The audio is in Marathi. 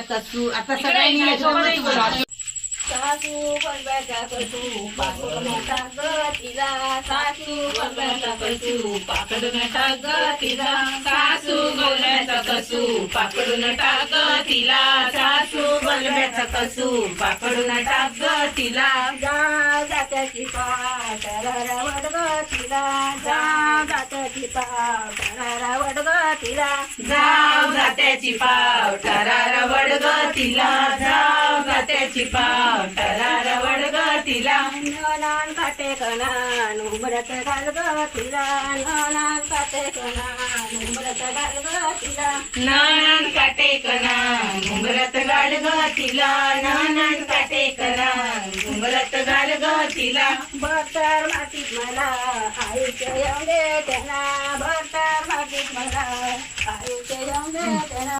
कसू आता सगळ्यांनी याच्यामध्ये बोला. सासू बलब्याचा कसू पाकडून टाक तिला सासू बलब्याचा कसू पाकडून टाक तिला. सासू गलब्याचा कसू पाकडून टाक तिला. सासू गलब्याचा कसू पाकडून टाक तिला. जा जात्याची पाठ वडग तिला. जा जात्याची पाठ वडग तिला जाव जात्याची पाव वडग तिला जाव जात्याची पाव वडग तिला नान काटे कणान उमरत घाल ग तिला नान काटे कणान उमरत घाल ग तिला नानन काटे कना घुंगरत घाल ग तिला नानन काटे कना घुंगरत घाल ग तिला. भरतर मातीत मला आयुष्य एवढे दे त्यांना भरतर मातीत मला